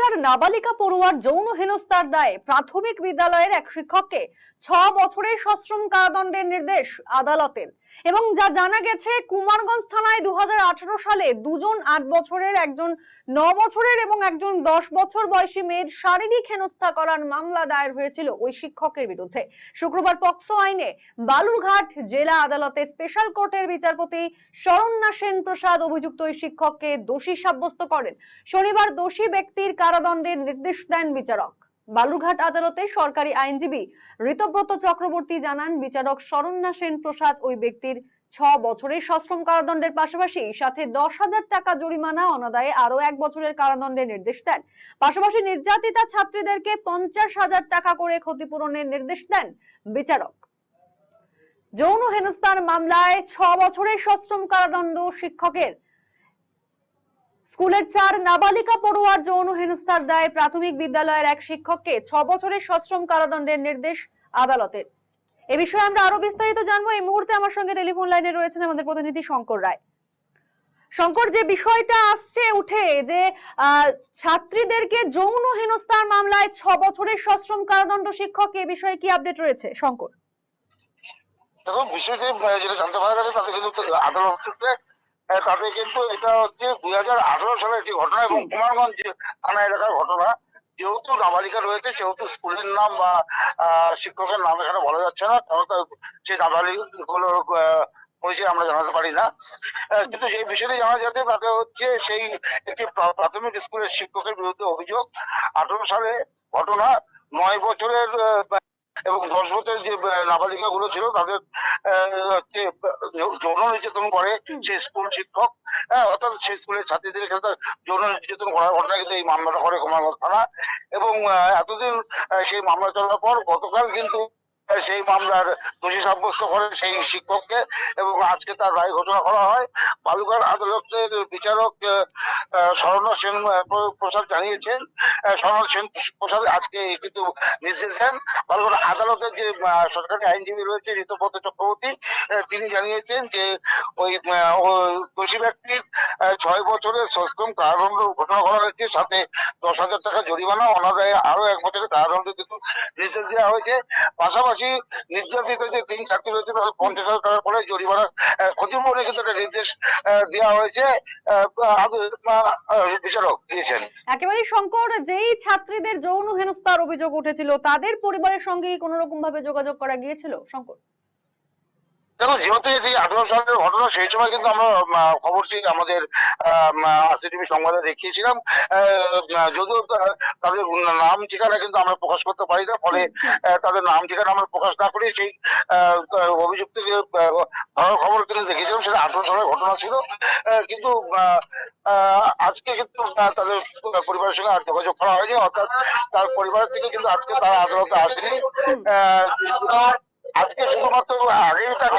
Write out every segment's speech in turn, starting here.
স্কুলে চার নাবালিকা পড়ুয়ার যৌন হেনস্থার দায়ে প্রাথমিক বিদ্যালয়ের এক শিক্ষককে ছ বছরের সশ্রম কারাদণ্ডের নির্দেশ আদালতের। এবং যা জানা গেছে, কুমারগঞ্জ থানায় দু সালে দুজন আট বছরের, একজন ন বছরের এবং একজন দশ বছর বয়সী মেয়ের শারীরিক হেনস্থা করার মামলা দায়ের হয়েছিল ওই শিক্ষকের বিরুদ্ধে। শুক্রবার পক্সো আইনে বালুরঘাট জেলা আদালতে স্পেশাল কোর্টের বিচারপতি শরণ্যা সেন প্রসাদ অভিযুক্ত ওই শিক্ষককে দোষী সাব্যস্ত করেন। শনিবার দোষী ব্যক্তির কারাদণ্ডের নির্দেশ দেন বিচারক। বালুরঘাট আদালতে সরকারি আইনজীবী ঋতব্রত চক্রবর্তী জানান, বিচারক শরণ্যা সেন প্রসাদ ওই ব্যক্তির ছ বছরের সশ্রম কারাদণ্ডের পাশাপাশি সাথে দশ হাজার টাকা জরিমানা অনাদায়ে আরও এক বছরের কারাদণ্ডের নির্দেশ দেন। পাশাপাশি নির্যাতিতা ছাত্রীদেরকে পঞ্চাশ হাজার টাকা করে ক্ষতিপূরণের নির্দেশ দেন বিচারক। যৌন হেনস্থার মামলায় ছ বছরের সশ্রম কারাদণ্ড শিক্ষকের স্কুলের চার নাবালিকা পড়ুয়ার যৌন হেনস্থার দায়ে প্রাথমিক বিদ্যালয়ের এক শিক্ষককে ছ বছরের সশ্রম কারাদণ্ডের নির্দেশ আদালতের। এ বিষয়ে আমরা আরও বিস্তারিত জানব। এই মুহূর্তে আমার সঙ্গে টেলিফোন লাইনে রয়েছেন আমাদের প্রতিনিধি শঙ্কর রায়। শঙ্কর, যে বিষয়টা আসছে উঠে যে ছাত্রীদেরকে যৌন হেনস্থার মামলায় ছ বছরের সশ্রম কারাদণ্ড শিক্ষক, এ বিষয়ে কি আপডেট রয়েছে? শঙ্কর। দেখো বিষয়টি যেটা জানতে পারা গেছে তাতে কিন্তু আদালত সূত্রে তাতে কিন্তু এটা হচ্ছে দুই হাজার আঠারো সালের একটি ঘটনা এবং কুমারগঞ্জ থানা এলাকার ঘটনা যেহেতু নাবালিকা রয়েছে সেহেতু স্কুলের নাম বা শিক্ষকের নাম এখানে বলা যাচ্ছে না কারণ সেই নাবালিকাগুলোর আহ, পরিচয় আমরা জানাতে পারি না। কিন্তু সেই বিষয়টি জানা যাচ্ছে তাতে হচ্ছে সেই একটি প্রাথমিক স্কুলের শিক্ষকের বিরুদ্ধে অভিযোগ। আঠারো সালে ঘটনা নয় বছরের এবং দশ বছর যে নাবালিকা গুলো ছিল তাদের যৌন নির্যাতন করে সে স্কুল শিক্ষক হ্যাঁ, অর্থাৎ সেই স্কুলের ছাত্রীদের ক্ষেত্রে যৌন নির্যাতন করার ঘটনা কিন্তু এই মামলাটা করে কুমারগঞ্জ থানা। এবং এতদিন সেই মামলা চলার পর গতকাল কিন্তু সেই মামলার দোষী সাব্যস্ত করে সেই শিক্ষককে এবং আজকে তার রায় ঘোষণা করা হয়। বালুঘাট আদালতের বিচারক আহ, সেন প্রসাদ জানিয়েছেন। আহ, শরণ্য সেন প্রসাদ আজকে কিন্তু নির্দেশ দেন। বালুঘাট আদালতের যে সরকারি আইনজীবী রয়েছে ঋতুপদ চক্রবর্তী তিনি জানিয়েছেন যে ওই দোষী ব্যক্তির ছয় বছরের সশ্রম কারাদণ্ড ঘোষণা করা হয়েছে। সাথে দশ হাজার টাকা জরিমানা, অনাদায়ে আরও এক বছরের কারাদণ্ড কিন্তু নির্দেশ দেওয়া হয়েছে। পাশাপাশি নির্যাতিত যে তিন ছাত্রী রয়েছে পঞ্চাশ হাজার টাকা করে জরিমানা কিন্তু একটা নির্দেশ দেওয়া হয়েছে। বিচারক দিয়েছেন। একেবারে শঙ্কর, যেই ছাত্রীদের যৌন হেনস্থার অভিযোগ উঠেছিল, তাদের পরিবারের সঙ্গে কোন রকম ভাবে যোগাযোগ করা গিয়েছিল? শঙ্কর। দেখো যেহেতু এটি আঠারো সালের ঘটনা সেই সময় কিন্তু আমরা আহ, খবরটি আমাদের আরসিটিভি সংবাদে দেখিয়েছিলাম যদিও তাদের নাম ঠিকানা কিন্তু আমরা প্রকাশ করতে পারি না ফলে তাদের নাম ঠিকানা আমরা প্রকাশ না করে সেই অভিযুক্তকে ধরার খবর কিন্তু দেখেছিলাম সেটা আঠারো সালের ঘটনা ছিল কিন্তু আজকে কিন্তু তাদের পরিবারের সঙ্গে আর যোগাযোগ করা হয়নি অর্থাৎ তার পরিবার থেকে কিন্তু আজকে তারা আদালতে আসেনি আহ, আজকে শুধুমাত্র আগেই তার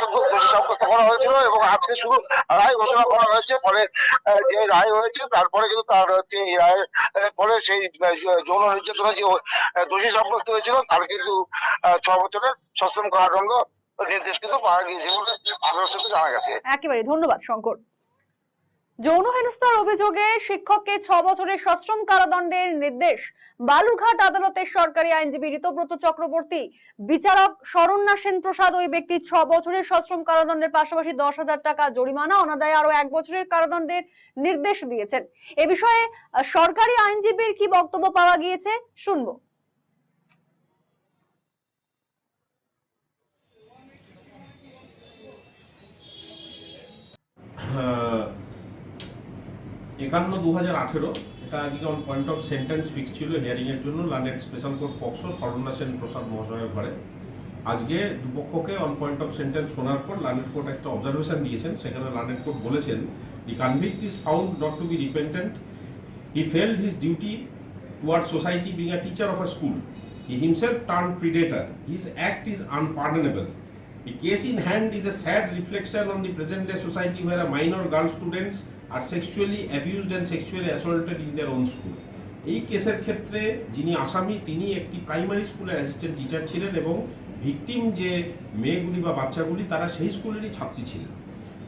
সম্পর্ক করা হয়েছিল এবং আজকে শুধু রায় ঘোষণা করা হয়েছে ফলে যে রায় হয়েছে, তারপরে কিন্তু তার হচ্ছে এই রায়ের পরে সেই যৌন নির্যাতনে যে দোষী সাব্যস্ত হয়েছিল, তার কিন্তু ছ বছরের সশ্রম কারাদণ্ড নির্দেশ কিন্তু পাওয়া গিয়েছে বলে আদালত জানা গেছে। একেবারে ধন্যবাদ, শঙ্কর। যৌন হেনস্থার অভিযোগে শিক্ষককে ছ বছরের সশ্রম কারাদণ্ডের নির্দেশ। বালুরঘাট আদালতের সরকারি আইনজীবী ঋতব্রত চক্রবর্তী। বিচারক শরণ্যা সেন প্রসাদ ওই ব্যক্তি ছ বছরের সশ্রম কারাদণ্ডের পাশাপাশি দশ হাজার টাকা জরিমানা, অনাদায়ে আরও এক বছরের কারাদণ্ডের নির্দেশ দিয়েছেন। এ বিষয়ে সরকারি আইনজীবীর কি বক্তব্য পাওয়া গিয়েছে, শুনব। একান্ন দু হাজার আঠেরো। এটা আজকে on point of sentence fix ছিল হিয়ারিং এর জন্য। লানেট special court POCSO Swarna Sen Prasad মহাশয়ের ঘরে। আজকে দুপক্ষকে অন পয়েন্ট অফ সেন্টেন্স শোনার পর লানেট কোর্ট একটা অবজারভেশন দিয়েছেন। সেখানে লানেট কোর্ট বলেছেন the convict is found not to be repentant he failed his duty toward society being a teacher of a school he himself turn predator his act is unpardonable The case in hand is a sad reflection on the present day society where a minor girl are sexually abused and sexually assaulted in their own school এই কেসের ক্ষেত্রে যিনি আসামি, তিনি একটি primary স্কুলের assistant teacher ছিলেন এবং ভিকটিম যে মেয়েগুলি বা বাচ্চাগুলি, তারা সেই স্কুলেরই ছাত্রী ছিলেন।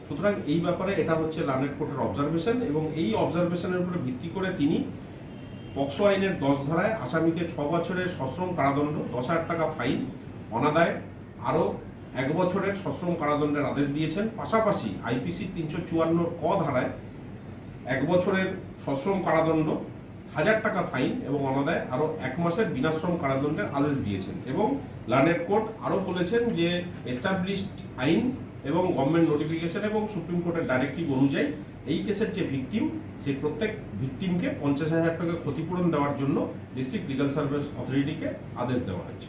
সুতরাং এই ব্যাপারে এটা হচ্ছে লানেট কোর্টের অবজারভেশন এবং এই অবজারভেশনের উপরে ভিত্তি করে তিনি পক্সো আইনের দশ ধারায় আসামিকে ছ বছরের সশ্রম কারাদণ্ড, দশ হাজার টাকা ফাইন, অনাদায় আরও এক বছরের সশ্রম কারাদণ্ডের আদেশ দিয়েছেন। পাশাপাশি আইপিসি তিনশো চুয়ান্ন ক ধারায় এক বছরের সশ্রম কারাদণ্ড, হাজার টাকা ফাইন এবং অনাদায় আরও এক মাসের বিনাশ্রম কারাদণ্ডের আদেশ দিয়েছেন এবং লার্নেড কোর্ট আরও বলেছেন যে এস্টাবলিশড আইন এবং গভর্নমেন্ট নোটিফিকেশন এবং সুপ্রিম কোর্টের ডাইরেক্টিভ অনুযায়ী এই কেসের যে ভিকটিম, সেই প্রত্যেক ভিকটিমকে পঞ্চাশ হাজার টাকা ক্ষতিপূরণ দেওয়ার জন্য ডিস্ট্রিক্ট লিগাল সার্ভিস অথরিটিকে আদেশ দেওয়া হয়েছে।